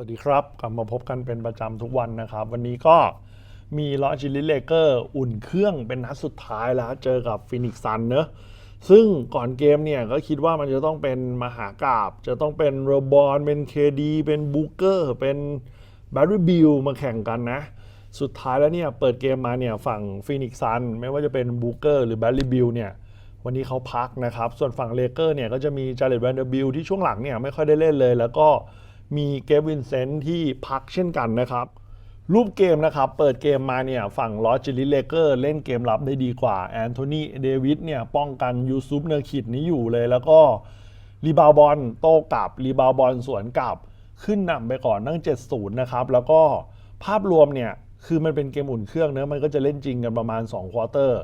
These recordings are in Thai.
วัสดีครับ กลับมาพบกันเป็นประจำทุกวันนะครับ วันนี้ก็มีลอจิลิเลเกอร์อุ่นเครื่องเป็นนัดสุดท้ายแล้วเจอกับฟินิกซันเนอะซึ่งก่อนเกมเนี่ยก็คิดว่ามันจะต้องเป็นมหากราบ จะต้องเป็นโรบอนเป็นเคดีเป็นบูเกอร์เป็นแบร์รี่บิลมาแข่งกันนะ สุดท้ายแล้วเนี่ยเปิดเกมมาเนี่ยฝั่งฟินิกซันไม่ว่าจะเป็นบูเกอร์หรือแบร์รี่บิลเนี่ยวันนี้เขาพักนะครับ ส่วนฝั่งเลเกอร์เนี่ยก็จะมีจาเลตแวนเดอร์บิลที่ช่วงหลังเนี่ยไม่ค่อยได้เล่นเลยแล้วก็ มีเกวินเซนที่พักเช่นกันนะครับ รูปเกมนะครับ เปิดเกมมาเนี่ยฝั่งลอจิลิเลเกอร์เล่นเกมรับได้ดีกว่าแอนโทนีเดวิดเนี่ยป้องกันยูซุปเนอร์คิดนี้อยู่เลย แล้วก็รีบาวบอลโต้กลับรีบาวบอลสวนกลับ ขึ้นนำไปก่อนตั้ง 7-0 นะครับ แล้วก็ภาพรวมเนี่ยคือมันเป็นเกมอุ่นเครื่องเนอะมันก็จะเล่นจริงกันประมาณ2ควอเตอร์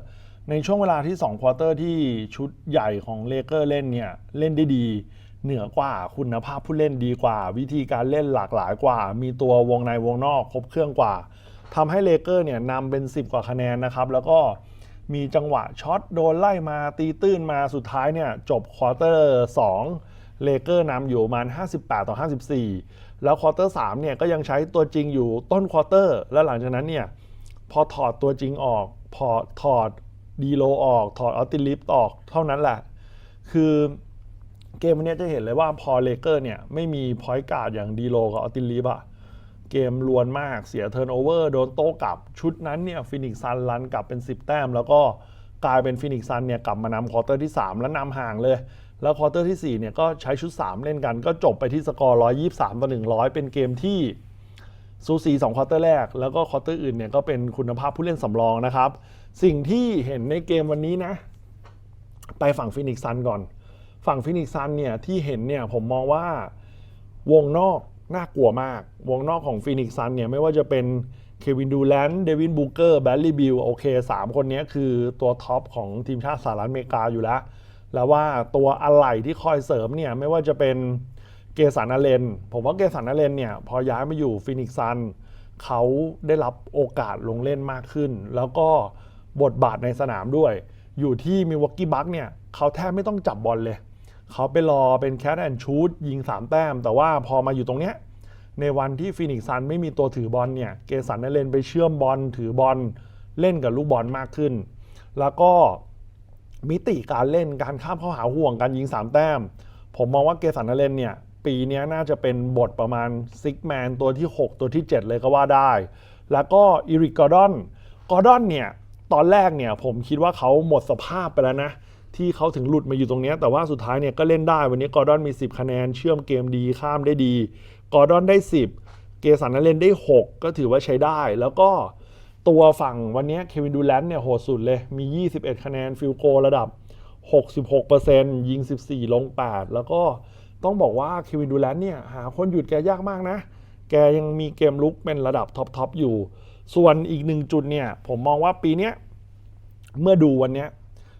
ในช่วงเวลาที่2ควอเตอร์ที่ชุดใหญ่ของเลเกอร์เล่นเนี่ยเล่นได้ดี เหนือกว่าคุณภาพผู้เล่นดีกว่า วิธีการเล่นหลากหลายกว่า มีตัววงในวงนอกครบเครื่องกว่าทำให้เลเกอร์เนี่ยนำเป็น 10 กว่าคะแนนนะครับ แล้วก็มีจังหวะช็อตโดนไล่มาตีตื้นมาสุดท้ายเนี่ยจบควอเตอร์2เลเกอร์นำอยู่ประมาณ 58 ต่อ 54 แล้วควอเตอร์3เนี่ยก็ยังใช้ตัวจริงอยู่ต้นควอเตอร์ แล้วหลังจากนั้นเนี่ยพอถอดตัวจริงออก พอถอดดีโลออก ถอดออตติลิฟต์ออกเท่านั้นแหละ คือ เกมวันนี้จะเห็นเลยว่าพอเลเกอร์เนี่ยไม่มีพอยต์การ์ดอย่างดีโลกับออตติลิฟต์อะเกมลวนมากเสียเทิร์นโอเวอร์โดนโต้กลับชุดนั้นเนี่ยฟินิกซันรันกลับเป็น 10 แต้ม แล้วก็กลายเป็นฟินิกซันเนี่ยกลับมานำควอเตอร์ที่ 3 แล้วนำห่างเลย แล้วควอเตอร์ที่ 4 เนี่ยก็ใช้ชุด 3 เล่นกันก็จบไปที่สกอร์ 123 ต่อ 100 เป็นเกมที่ซูซี2ควอเตอร์แรก แล้วก็ควอเตอร์อื่นเนี่ยก็เป็นคุณภาพผู้เล่นสำรองนะครับ สิ่งที่เห็นในเกมวันนี้นะ ไปฝั่งฟินิกซันก่อน ฝั่งฟินิกซันเนี่ยที่เห็นเนี่ยผมมองว่าวงนอกน่ากลัวมาก วงนอกของฟินิกซันเนี่ยไม่ว่าจะเป็นเควินดูแลนด์เดวินบูเกอร์แบลลี่บิลโอเคสามคนนี้คือตัวท็อปของทีมชาติสหรัฐอเมริกาอยู่แล้ว แล้วว่าตัวอะไหล่ที่คอยเสริมเนี่ยไม่ว่าจะเป็นเกสันอาเลน ผมว่าเกสันอาเลนเนี่ยพอย้ายมาอยู่ฟินิกซันเขาได้รับโอกาสลงเล่นมากขึ้น แล้วก็บทบาทในสนามด้วย อยู่ที่มิวอกกี้บัคเนี่ยเขาแทบไม่ต้องจับบอลเลย เขาไปรอเป็นแค t แอนชูดยิง 3 แต้ม แต่ว่าพอมาอยู่ตรงเนี้ยในวันที่ฟินิกซันไม่มีตัวถือบอลเนี่ยเกสันได้เลนไปเชื่อมบอลถือบอลเล่นกับลูกบอลมากขึ้น แล้วก็มิติการเล่นการข้ามเข้าหาห่วงการยิง 3 แต้ม ผมมองว่าเกสันนาเลนเนี่ยปีนี้น่าจะเป็นบทประมาณซิกแมนตัวที่ 6 ตัวที่ 7 เลยก็ว่าได้ แล้วก็อีริกกอร์ดอนกอร์ดอนเนี่ยตอนแรกเนี่ยผมคิดว่าเขาหมดสภาพไปแล้วนะ ที่เขาถึงหลุดมาอยู่ตรงนี้ แต่ว่าสุดท้ายเนี่ยก็เล่นได้ วันนี้กอร์ดอนมี 10 คะแนน เชื่อมเกมดีข้ามได้ดี กอร์ดอนได้ 10 เกสันนั้นเล่นได้ 6 ก็ถือว่าใช้ได้ แล้วก็ตัวฝั่งวันนี้เควินดูแลนเนี่ยโหดสุดเลย มี 21 คะแนนฟิลโกระดับ 66%ยิง 14 ลง 8 แล้วก็ต้องบอกว่าเควินดูแลนเนี่ยหาคนหยุดแกยากมากนะ แกยังมีเกมลุกเป็นระดับท็อปๆอยู่ ส่วนอีกหนึ่งจุดเนี่ยผมมองว่าปีเนี้ยเมื่อดูวันเนี้ย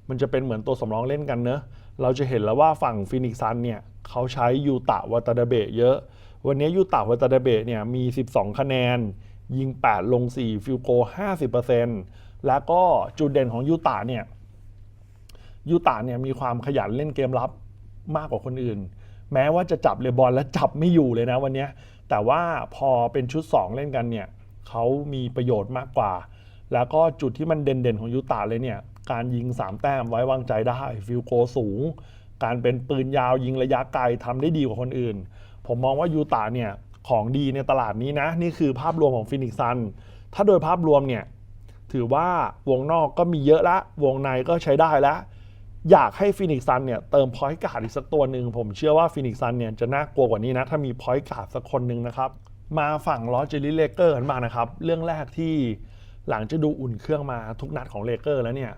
มันจะเป็นเหมือนตัวสำรองเล่นกันเนอะเราจะเห็นแล้วว่าฝั่งฟินิกซันเนี่ยเขาใช้ยูตะวัตาดาเบะเยอะ วันนี้ยูตะวัตาดาเบะเนี่ยมี 12 คะแนน ยิง 8 ลง 4 ฟิลโก 50%แล้วก็จุดเด่นของยูตะเนี่ยยูตะเนี่ยมีความขยันเล่นเกมรับมากกว่าคนอื่น แม้ว่าจะจับเลบอลและจับไม่อยู่เลยนะวันนี้แต่ว่าพอเป็นชุด 2 เล่นกันเนี่ยเขามีประโยชน์มากกว่า แล้วก็จุดที่มันเด่นๆของยูตาเลยเนี่ย การยิง 3 แต้มไว้วางใจได้ฟิลโกสูง การเป็นปืนยาวยิงระยะไกลทำได้ดีกว่าคนอื่น ผมมองว่ายูตาเนี่ยของดีในตลาดนี้นะ นี่คือภาพรวมของฟินิกซันถ้าโดยภาพรวมเนี่ยถือว่าวงนอกก็มีเยอะละ วงในก็ใช้ได้แล้ว อยากให้ฟินิกซันเนี่ยเติมพอยต์การ์ดอีกสักตัวหนึ่ง ผมเชื่อว่าฟินิกซันเนี่ยจะน่ากลัวกว่านี้นะ ถ้ามีพอยต์การ์ดสักคนหนึ่งนะครับ มาฝั่งลอสเจลิเลเกอร์กันบ้างนะครับ เรื่องแรกที่หลังจะดูอุ่นเครื่องมาทุกนัดของเลเกอร์แล้วเนี่ย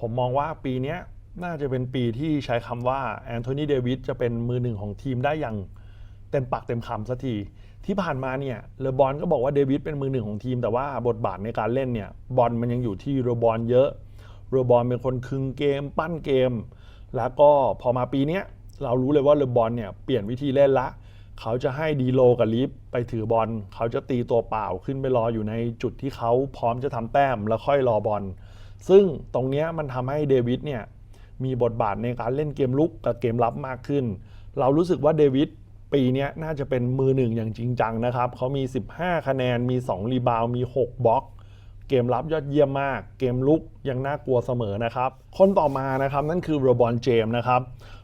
ผมมองว่าปีนี้น่าจะเป็นปีที่ใช้คำว่าแอนโทนีเดวิสจะเป็นมือหนึ่งของทีมได้อย่างเต็มปากเต็มคำสักที ที่ผ่านมาเนี่ยเลบอนก็บอกว่าเดวิสเป็นมือหนึ่งของทีม แต่ว่าบทบาทในการเล่นเนี่ยบอลมันยังอยู่ที่โรบอนเยอะโรบอนเป็นคนคึงเกม ปั้นเกม แล้วก็พอมาปีนี้เรารู้เลยว่าเลบอนเนี่ยเปลี่ยนวิธีเล่นละ เขาจะให้ดีโลกับลิฟไปถือบอล เขาจะตีตัวเปล่าขึ้นไปรออยู่ในจุดที่เขาพร้อมจะทำแต้มแล้วค่อยรอบอล ซึ่งตรงนี้มันทำให้เดวิดเนี่ยมีบทบาทในการเล่นเกมลุกกับเกมรับมากขึ้น เรารู้สึกว่าเดวิดปีนี้น่าจะเป็นมือหนึ่งอย่างจริงจังนะครับ เขามี 15 คะแนน มี 2 รีบาว มี 6 บล็อก เกมรับยอดเยี่ยมมาก เกมลุกยังน่ากลัวเสมอนะครับ คนต่อมานะครับนั่นคือโรบอนเจมนะครับ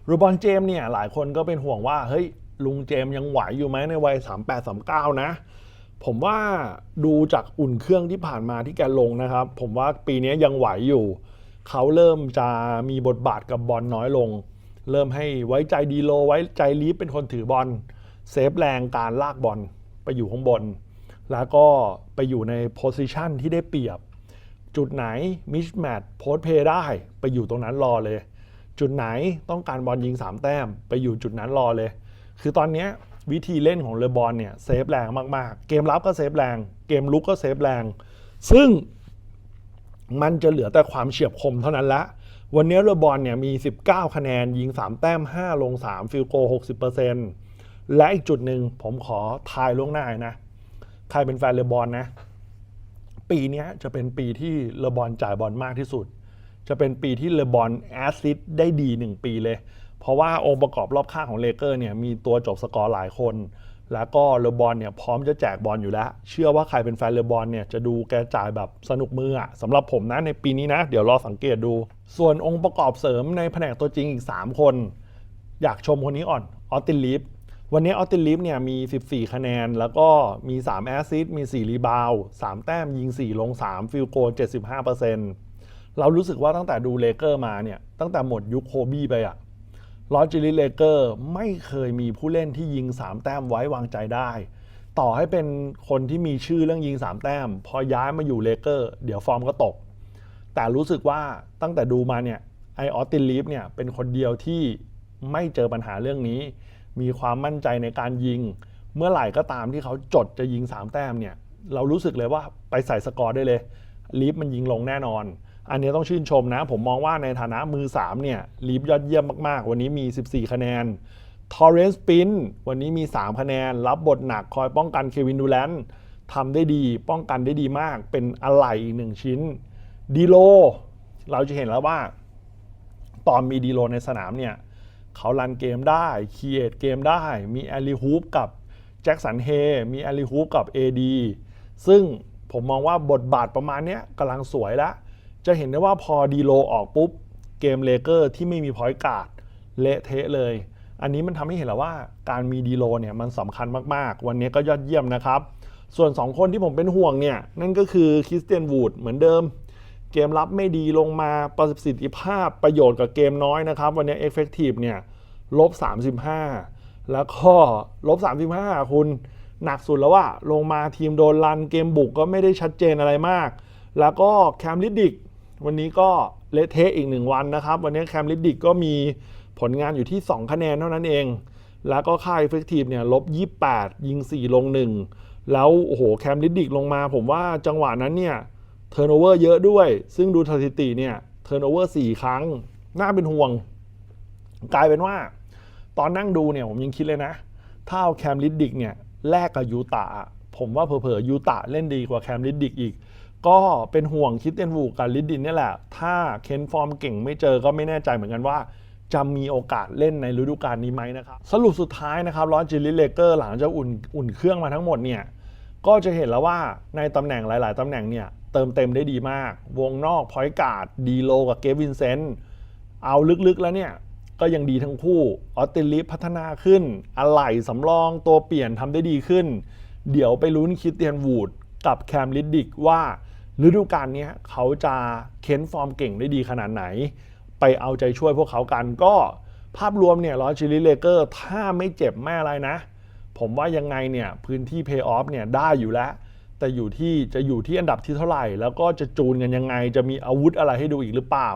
โรบอนเจมเนี่ยหลายคนก็เป็นห่วงว่า เฮ้ย ลุงเจมยังไหวอยู่ไหมในวัย 38-39 นะ ผมว่าดูจากอุ่นเครื่องที่ผ่านมาที่แกลงนะครับ ผมว่าปีนี้ยังไหวอยู่ เขาเริ่มจะมีบทบาทกับบอลน้อยลง เริ่มให้ไว้ใจดีโลไว้ใจลีฟเป็นคนถือบอลเซฟแรงการลากบอลไปอยู่ข้างบน แล้วก็ไปอยู่ในโพสิชันที่ได้เปรียบ จุดไหนมิชแมทโพสเพย์ได้ไปอยู่ตรงนั้นรอเลย จุดไหนต้องการบอลยิง 3 แต้ม ไปอยู่จุดนั้นรอเลย คือตอนนี้ วิธีเล่นของเลบอลเนี่ยเซฟแรงมากๆ เกมรับก็เซฟแรง เกมลุกก็เซฟแรง ซึ่งมันจะเหลือแต่ความเฉียบคมเท่านั้นละ วันนี้เลบอลเนี่ยมี 19 คะแนน ยิง 3 แต้ม 5 ลง 3 ฟิลโก 60%และอีกจุดหนึ่งผมขอทายล่วงหน้านะ ใครเป็นแฟนเลบอลนะ ปีนี้จะเป็นปีที่เลบอลจ่ายบอลมากที่สุด จะเป็นปีที่เลบอลแอสซิสต์ได้ดี 1 ปีเลย เพราะว่าองค์ประกอบรอบข้างของเลเกอร์เนี่ยมีตัวจบสกอร์หลายคน แล้วก็เลบอลเนี่ยพร้อมจะแจกบอลอยู่แล้ว เชื่อว่าใครเป็นแฟนเลบอลเนี่ยจะดูแกจ่ายแบบสนุกมืออะสำหรับผมนะในปีนี้นะ เดี๋ยวรอสังเกตดู ส่วนองค์ประกอบเสริมในแผนกตัวจริงอีก 3 คน อยากชมคนนี้ก่อนออตินลีฟวันนี้ออตินลีฟเนี่ยมี 14 คะแนน แล้วก็มี 3 แอสซิสมี 4 รีบาว3 แต้มยิง 4 ลง 3 ฟิลโก 75%เรารู้สึกว่าตั้งแต่ดูเลเกอร์มาเนี่ยตั้งแต่หมดยุคโคบี้ไปอะ ลอจิลิเลเกอร์ไม่เคยมีผู้เล่นที่ยิง 3 แต้มไว้วางใจได้ ต่อให้เป็นคนที่มีชื่อเรื่องยิง 3 แต้ม พอย้ายมาอยู่เลเกอร์เดี๋ยวฟอร์มก็ตก แต่รู้สึกว่าตั้งแต่ดูมาเนี่ยไอออสตินลีฟเนี่ยเป็นคนเดียวที่ไม่เจอปัญหาเรื่องนี้ มีความมั่นใจในการยิง เมื่อไหร่ก็ตามที่เขาจดจะยิง 3 แต้มเนี่ยเรารู้สึกเลยว่าไปใส่สกอร์ได้เลยลีฟมันยิงลงแน่นอน อันนี้ต้องชื่นชมนะ ผมมองว่าในฐานะมือ 3 เนี่ยลีฟยอดเยี่ยมมากๆ วันนี้มี 14 คะแนนทอร์เรนส์ปินวันนี้มี 3 คะแนน รับบทหนักคอยป้องกันเควินดูแลนทำได้ดีป้องกันได้ดีมาก เป็นอะไหล่อีกหนึ่งชิ้นดีโล เราจะเห็นแล้วว่า ตอนมีดีโลในสนามเนี่ยเขารันเกมได้คีเอทเกมได้ มีแอลลีฮูปกับแจ็คสันเฮมีแอลลีฮูปกับ AD ซึ่งผมมองว่าบทบาทประมาณนี้กำลังสวยแล้ว จะเห็นได้ว่าพอดีโลออกปุ๊บ เกมเลเกอร์ที่ไม่มีพอยต์การ์ดเละเทะเลย อันนี้มันทำให้เห็นแล้วว่าการมีดีโลเนี่ยมันสำคัญมากๆ วันนี้ก็ยอดเยี่ยมนะครับ ส่วน 2 คนที่ผมเป็นห่วงเนี่ย นั่นก็คือคริสเตียนวูดเหมือนเดิม เกมรับไม่ดีลงมาประสิทธิภาพประโยชน์กับเกมน้อยนะครับ วันนี้ Effective เนี่ยลบ35 แล้วก็ลบ35 คุณหนักสุดแล้วว่าลงมาทีมโดนรันเกมบุกก็ไม่ได้ชัดเจนอะไรมาก แล้วก็แคมลิดดิก วันนี้ก็เละเทะอีกหนึ่งวันนะครับ วันนี้แคมลิดดิกก็มีผลงานอยู่ที่ 2 คะแนนเท่านั้นเอง แล้วก็ค่า Effective เนี่ยลบ 28 ยิง 4 ลง 1 แล้วโอ้โหแคมลิดดิกลงมา ผมว่าจังหวะนั้นเนี่ยเทิร์นโอเวอร์เยอะด้วย ซึ่งดูสถิติเนี่ยเทิร์นโอเวอร์4ครั้ง น่าเป็นห่วง กลายเป็นว่า ตอนนั่งดูเนี่ยผมยังคิดเลยนะ ถ้าเอาแคมลิดดิกเนี่ยแลกกับยูตาผมว่าเผลอๆยูตาเล่นดีกว่าแคมลิดดิกอีก ก็เป็นห่วงคิดเตียนวูกับลิดดินเนี่ยแหละ ถ้าเคนฟอร์มเก่งไม่เจอก็ไม่แน่ใจเหมือนกันว่า จะมีโอกาสเล่นในฤดูกาลนี้ไหมนะครับ สรุปสุดท้ายนะครับลอจิลิเลเกอร์หลังจากอุ่นอุ่นเครื่องมาทั้งหมดเนี่ยก็จะเห็นแล้วว่าในตำแหน่งหลาย ๆ ตำแหน่งเนี่ยเติมเต็มได้ดีมาก วงนอกพอยการ์ดดีโลกับเกวินเซนต์เอาลึก ๆ แล้วเนี่ยก็ยังดีทั้งคู่ออสติลิฟพัฒนาขึ้น อะไหล่สำรองตัวเปลี่ยนทำได้ดีขึ้น เดี๋ยวไปลุ้นคิดเตียนวูดกับแคมลิดดิกว่า ฤดูกาลนี้เขาจะเค้นฟอร์มเก่งได้ดีขนาดไหน ไปเอาใจช่วยพวกเขากันก็ภาพรวมเนี่ยลอจิลิเลเกอร์ถ้าไม่เจ็บไม่อะไรนะ ผมว่ายังไงเนี่ยพื้นที่เพย์ออฟเนี่ยได้อยู่แล้ว แต่อยู่ที่จะอยู่ที่อันดับที่เท่าไหร่ แล้วก็จะจูนกันยังไง จะมีอาวุธอะไรให้ดูอีกหรือเปล่า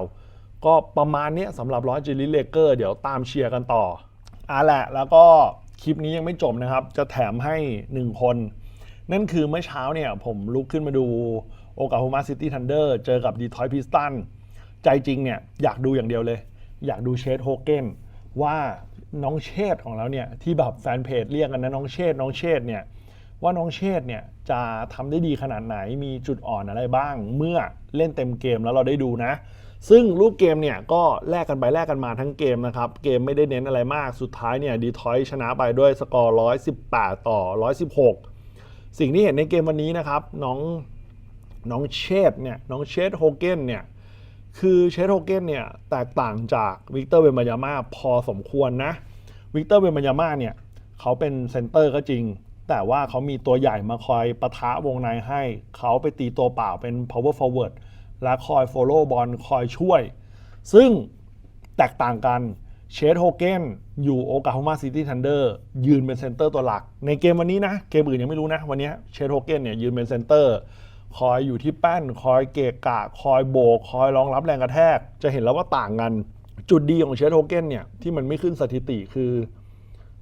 ก็ประมาณนี้สำหรับร้อยจิลิเลเกอร์เดี๋ยวตามเชียร์กันต่ออะแหละแล้วก็คลิปนี้ยังไม่จบนะครับ จะแถมให้ 1 คน นั่นคือเมื่อเช้าเนี่ยผมลุกขึ้นมาดู โอกาโฮมาซิตี้ทันเดอร์เจอกับดีทรอยต์พิสตันใจจริงเนี่ยอยากดูอย่างเดียวเลย อยากดูเชดโฮเกนว่าน้องเชษของเราเนี่ยที่แบบแฟนเพจเรียกกันนะน้องเชษน้องเชษเนี่ยว่าน้องเชษเนี่ยจะทำได้ดีขนาดไหนมีจุดอ่อนอะไรบ้าง เมื่อเล่นเต็มเกมแล้วเราได้ดูนะ ซึ่งรูปเกมเนี่ยก็แลกกันไปแลกกันมาทั้งเกมนะครับ เกมไม่ได้เน้นอะไรมากสุดท้ายเนี่ยดีทอยชนะไปด้วยสกอร์ 118 ต่อ 116 สิ่งที่เห็นในเกมวันนี้นะครับน้อง น้องเชดเนี่ยน้องเชดโฮเกนเนี่ยคือเชดโฮเกนเนี่ยแตกต่างจากวิกเตอร์เวมายาม่าพอสมควรนะวิกเตอร์เวมายาม่าเนี่ยเขาเป็นเซนเตอร์ก็จริง แต่ว่าเขามีตัวใหญ่มาคอยปะทะวงในให้ เขาไปตีตัวเปล่าเป็น power forward และคอย follow บอลคอยช่วย ซึ่งแตกต่างกันเชดโฮเกนอยู่โอกา o มาซิตี้ทันเดอร์ยืนเป็นเซนเตอร์ตัวหลัก ในเกมวันนี้นะ เกมอื่นยังไม่รู้นะ วันนี้เชดโฮเกนเนี่ยยืนเป็นเซนเตอร์ คอยอยู่ที่แป้น คอยเกะกะ คอยโบก คอยรองรับแรงกระแทก จะเห็นแล้วว่าต่างกัน จุดดีของเชดโฮเก้นเนี่ยที่มันไม่ขึ้นสถิติคือ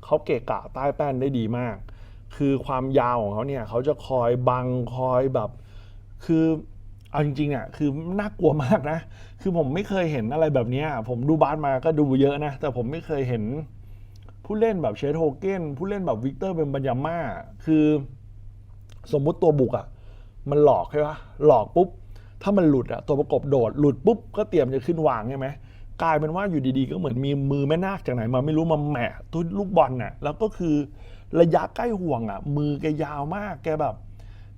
เขาเกะกะใต้แป้นได้ดีมาก คือความยาวของเขาเนี่ยเขาจะคอยบังคอยแบบ คือเอาจริงๆอะคือน่ากลัวมากนะ คือผมไม่เคยเห็นอะไรแบบนี้ผมดูบาสมาก็ดูเยอะนะ แต่ผมไม่เคยเห็นผู้เล่นแบบเชดโฮเก้นผู้เล่นแบบวิกเตอร์เป็นบัญญาม่าคือสมมุติตัวบุกอะ มันหลอกใช่ปะหลอกปุ๊บ ถ้ามันหลุดอะตัวประกบโดด หลุดปุ๊บก็เตรียมจะขึ้นวางใช่ไหมกลายเป็นว่าอยู่ดีๆ ก็เหมือนมีมือแม่นาคจากไหนมาไม่รู้มาแหมะตัวลูกบอลน่ะแล้วก็คือระยะใกล้ห่วงอะมือแกยาวมากแกแบบ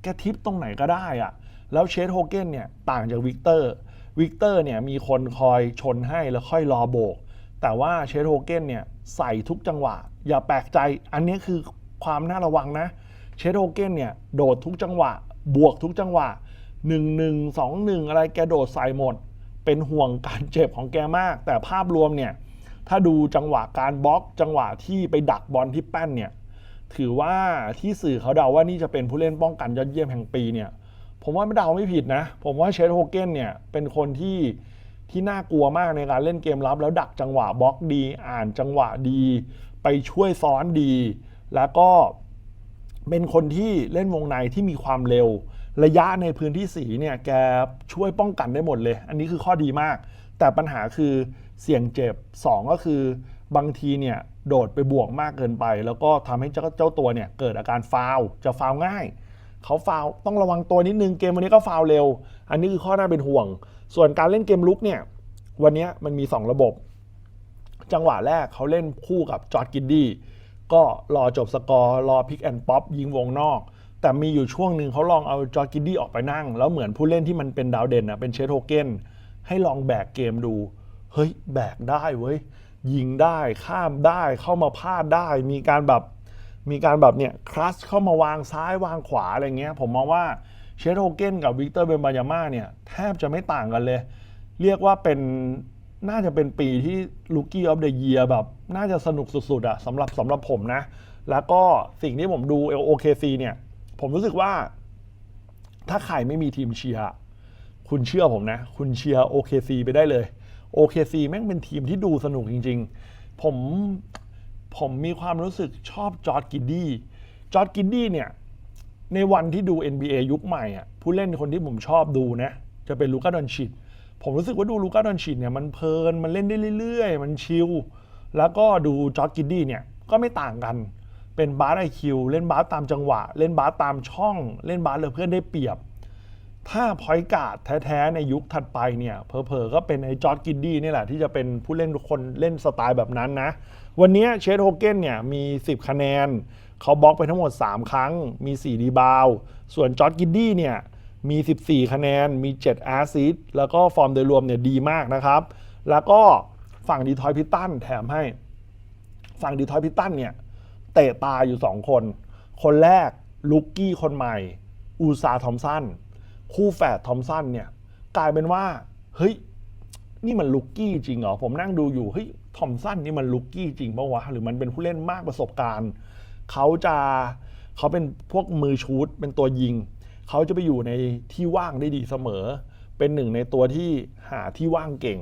แกทิปตรงไหนก็ได้อะแล้วเชดโฮเกนเนี่ยต่างจากวิกเตอร์วิกเตอร์เนี่ยมีคนคอยชนให้แล้วค่อยรอโบก แต่ว่าเชดโฮเกนเนี่ยใส่ทุกจังหวะ อย่าแปลกใจ อันนี้คือความน่าระวังนะ เชดโฮเกนเนี่ยโดดทุกจังหวะ บวกทุกจังหวะ 1 1 2 1 อะไรแกโดดใส่หมด เป็นห่วงการเจ็บของแกมาก แต่ภาพรวมเนี่ย ถ้าดูจังหวะการบล็อก จังหวะที่ไปดักบอลที่แป้นเนี่ย ถือว่าที่สื่อเขาเดาว่านี่จะเป็นผู้เล่นป้องกันยอดเยี่ยมแห่งปีเนี่ย ผมว่าไม่เดาไม่ผิดนะ ผมว่าเชดโฮเกนเนี่ยเป็นคนที่ที่น่ากลัวมากในการเล่นเกมรับ แล้วดักจังหวะบล็อกดี อ่านจังหวะดี ไปช่วยซ้อนดี แล้วก็ เป็นคนที่เล่นวงในที่มีความเร็ว ระยะในพื้นที่สีเนี่ยแกช่วยป้องกันได้หมดเลย อันนี้คือข้อดีมาก แต่ปัญหาคือเสี่ยงเจ็บ 2 ก็คือบางทีเนี่ยโดดไปบวกมากเกินไป แล้วก็ทำให้เจ้าเจ้าตัวเนี่ยเกิดอาการฟาวจะฟาวง่ายเขาฟาวต้องระวังตัวนิดนึงเกมวันนี้ก็ฟาวเร็ว อันนี้คือข้อน่าเป็นห่วง ส่วนการเล่นเกมลุกเนี่ยวันนี้มันมี 2 ระบบ จังหวะแรกเขาเล่นคู่กับจอร์ดกิดดี้ ก็รอจบสกอร์ รอพิกแอนด์ป๊อปยิงวงนอก แต่มีอยู่ช่วงหนึ่งเขาลองเอาจอร์กิดดี้ออกไปนั่ง แล้วเหมือนผู้เล่นที่มันเป็นดาวเด่นนะเป็นเชสโฮเกนให้ลองแบกเกมดู เฮ้ย แบกได้เว้ย ยิงได้ข้ามได้เข้ามาพาดได้ มีการแบบมีการแบบเนี่ยคลัสเข้ามาวางซ้ายวางขวาอะไรเงี้ย ผมมองว่าเชสโฮเกนกับวิกเตอร์เบนบายาม่าเนี่ย แทบจะไม่ต่างกันเลย เรียกว่าเป็น น่าจะเป็นปีที่ลูกี้ออฟเดอะเยียแบบ น่าจะสนุกสุดๆอะสำหรับสำหรับผมนะ แล้วก็สิ่งที่ผมดู LOKC เนี่ย ผมรู้สึกว่า ถ้าใครไม่มีทีมเชียร์คุณเชื่อผมนะ คุณเชียร์ OKC ไปได้เลย OKC แม่งเป็นทีมที่ดูสนุกจริง ๆ ผมผมมีความรู้สึกชอบจอร์ดกิดดี้จอร์ดกิดดี้เนี่ยในวันที่ดู NBA ยุคใหม่อะผู้เล่นคนที่ผมชอบดูนะ จะเป็นลูก้าดอนชิด ผมรู้สึกว่าดูลูก้าดอนชิดเนี่ยมันเพลินมันเล่นได้เรื่อยๆ มันชิลแล้วก็ดูจอร์กิดดี้เนี่ยก็ไม่ต่างกันเป็นบาสไอคิวเล่นบาสตามจังหวะ เล่นบาสตามช่อง เล่นบาสเลือเพื่อนได้เปรียบ ถ้าพอยการ์ดแท้ๆ ในยุคถัดไปเนี่ยเผลอๆก็เป็นไอจอร์ดกิดดี้นี่แหละ ที่จะเป็นผู้เล่นทุกคนเล่นสไตล์แบบนั้นนะ วันนี้เชดโฮเกนเนี่ยมี 10 คะแนน เขาบล็อกไปทั้งหมด 3 ครั้งมี4รีบาว ส่วนจอร์ดกิดดี้เนี่ย มี 14 คะแนน มี 7 แอสซิสต์แล้วก็ฟอร์มโดยรวมเนี่ยดีมากนะครับ แล้วก็ฝั่งดีทอยพิตันแถมให้ ฝั่งดีทอยพิตันเนี่ย เตะตาอยู่ 2 คน คนแรกลุกกี้คนใหม่ อูซาทอมสัน คู่แฝดทอมสันเนี่ย กลายเป็นว่า เฮ้ย นี่มันลุกกี้จริงเหรอ ผมนั่งดูอยู่ เฮ้ย ทอมสันนี่มันลุกกี้จริงปะวะ หรือมันเป็นผู้เล่นมากประสบการณ์ เขาจะเขาเป็นพวกมือชูดเป็นตัวยิง เขาจะไปอยู่ในที่ว่างได้ดีเสมอ เป็นหนึ่งในตัวที่หาที่ว่างเก่ง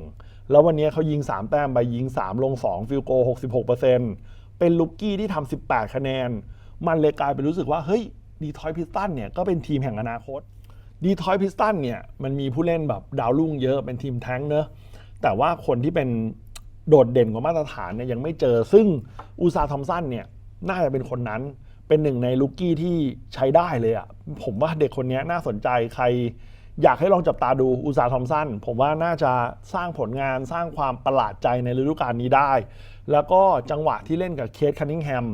แล้ววันนี้เขายิง 3 แต้มไปยิง 3 ลง 2 ฟิลโก 66%เป็นลุกกี้ที่ทำ 18 คะแนน มันเลยกลายเป็นรู้สึกว่า เฮ้ยดีทอยพิสตันเนี่ยก็เป็นทีมแห่งอนาคตดีทอยพิสตันเนี่ยมันมีผู้เล่นแบบดาวรุ่งเยอะเป็นทีมแท้งเนอะแต่ว่าคนที่เป็นโดดเด่นกว่ามาตรฐานเนี่ยยังไม่เจอ ซึ่งอูซาทอมสันเนี่ยน่าจะเป็นคนนั้น เป็นหนึ่งในลูกกี้ที่ใช้ได้เลยอะ่ะผมว่าเด็กคนนี้น่าสนใจใคร อยากให้ลองจับตาดูอุตสาหทอมสันผมว่าน่าจะสร้างผลงานสร้างความประหลาดใจในฤดูกาลนี้ได้ แล้วก็จังหวะที่เล่นกับเคสคันนิงแฮม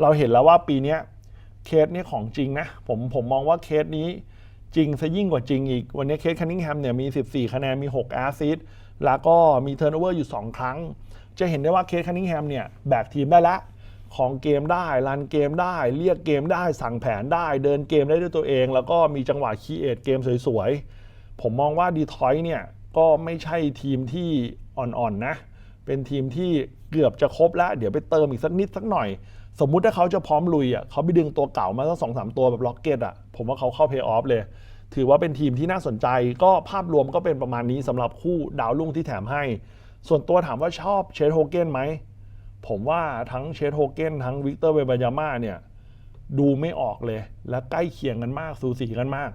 เราเห็นแล้วว่าปีนี้เคสนี่ของจริงนะผมผมมองว่าเคสนี้จริงซะยิ่งกว่าจริงอีก วันนี้เคสคันนิงแฮมเนี่ยมี 14 คะแนนมี 6 แอสซิสแล้วก็มีเทิร์นโอเวอร์อยู่ 2 ครั้ง จะเห็นได้ว่าเคสคันนิงแฮมเนี่ยแบกทีมได้แล้ว ของเกมได้รันเกมได้ เรียกเกมได้สั่งแผนได้ เดินเกมได้ด้วยตัวเอง แล้วก็มีจังหวะคีเอทเกมสวยๆ ผมมองว่าดีทอยเนี่ย ก็ไม่ใช่ทีมที่อ่อนๆนะ เป็นทีมที่เกือบจะครบแล้ว เดี๋ยวไปเติมอีกสักนิดสักหน่อย สมมุติถ้าเขาจะพร้อมลุยอะเขาไปดึงตัวเก่ามาสักสองสามตัวแบบล็อกเก็ตอะผมว่าเขาเข้าเพย์ออฟเลย ถือว่าเป็นทีมที่น่าสนใจ ก็ภาพรวมก็เป็นประมาณนี้สำหรับคู่ดาวรุ่งที่แถมให้ ส่วนตัวถามว่าชอบเชดโฮเกนไหม ผมว่าทั้งเชดโฮเกนทั้งวิกเตอร์เวบายาม่าเนี่ย ดูไม่ออกเลย และใกล้เคียงกันมากสูสีกันมาก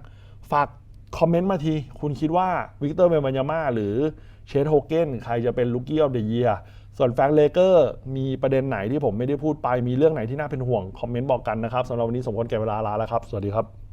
ฝากคอมเมนต์มาที คุณคิดว่าวิกเตอร์เวบายาม่าหรือเชดโฮเกนใครจะเป็นลูกี้ออฟเดอะเยียส่วนแฟรงเลเกอร์มีประเด็นไหนที่ผมไม่ได้พูดไปมีเรื่องไหนที่น่าเป็นห่วง คอมเมนต์บอกกันนะครับสำหรับวันนี้สมควรแก่เวลาลาแล้วครับ สวัสดีครับ